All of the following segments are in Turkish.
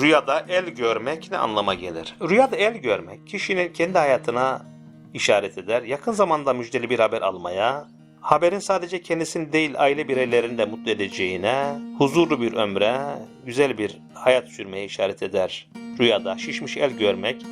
Rüyada el görmek ne anlama gelir? Rüyada el görmek kişinin kendi hayatına işaret eder. Yakın zamanda müjdeli bir haber almaya, haberin sadece kendisini değil aile bireylerini de mutlu edeceğine, huzurlu bir ömre, güzel bir hayat sürmeye işaret eder. Rüyada şişmiş el görmek,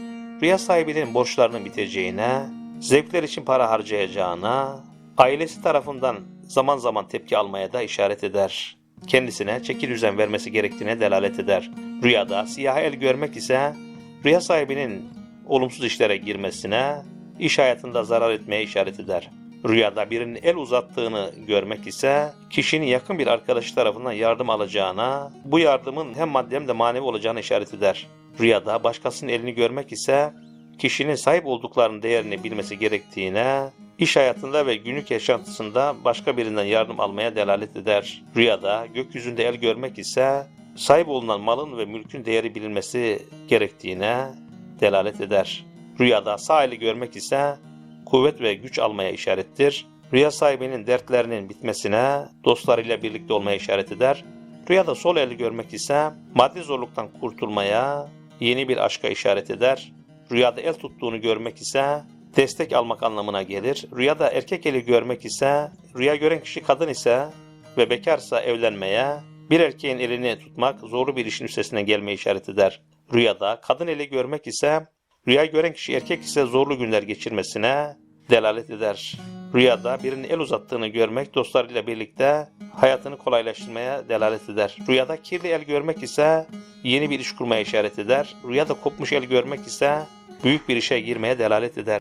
rüya sahibinin borçlarının biteceğine, zevkler için para harcayacağına, ailesi tarafından zaman zaman tepki almaya da işaret eder. Kendisine çeki düzen vermesi gerektiğine delalet eder. Rüyada siyah el görmek ise rüya sahibinin olumsuz işlere girmesine, iş hayatında zarar etmeye işaret eder. Rüyada birinin el uzattığını görmek ise kişinin yakın bir arkadaşı tarafından yardım alacağına, bu yardımın hem maddi hem de manevi olacağına işaret eder. Rüyada başkasının elini görmek ise kişinin sahip olduklarının değerini bilmesi gerektiğine, iş hayatında ve günlük yaşantısında başka birinden yardım almaya delalet eder. Rüyada gökyüzünde el görmek ise sahip olunan malın ve mülkün değeri bilinmesi gerektiğine delalet eder. Rüyada sağ eli görmek ise kuvvet ve güç almaya işarettir. Rüya sahibinin dertlerinin bitmesine, dostlarıyla birlikte olmaya işaret eder. Rüyada sol eli görmek ise maddi zorluktan kurtulmaya, yeni bir aşka işaret eder. Rüyada el tuttuğunu görmek ise destek almak anlamına gelir. Rüyada erkek eli görmek ise, rüya gören kişi kadın ise ve bekarsa evlenmeye, bir erkeğin elini tutmak zorlu bir işin üstesinden gelmeye işaret eder. Rüyada kadın eli görmek ise, rüya gören kişi erkek ise zorlu günler geçirmesine delalet eder. Rüyada birinin el uzattığını görmek dostlarıyla birlikte hayatını kolaylaştırmaya delalet eder. Rüyada kirli el görmek ise yeni bir iş kurmaya işaret eder. Rüyada kopmuş el görmek ise büyük bir işe girmeye delalet eder.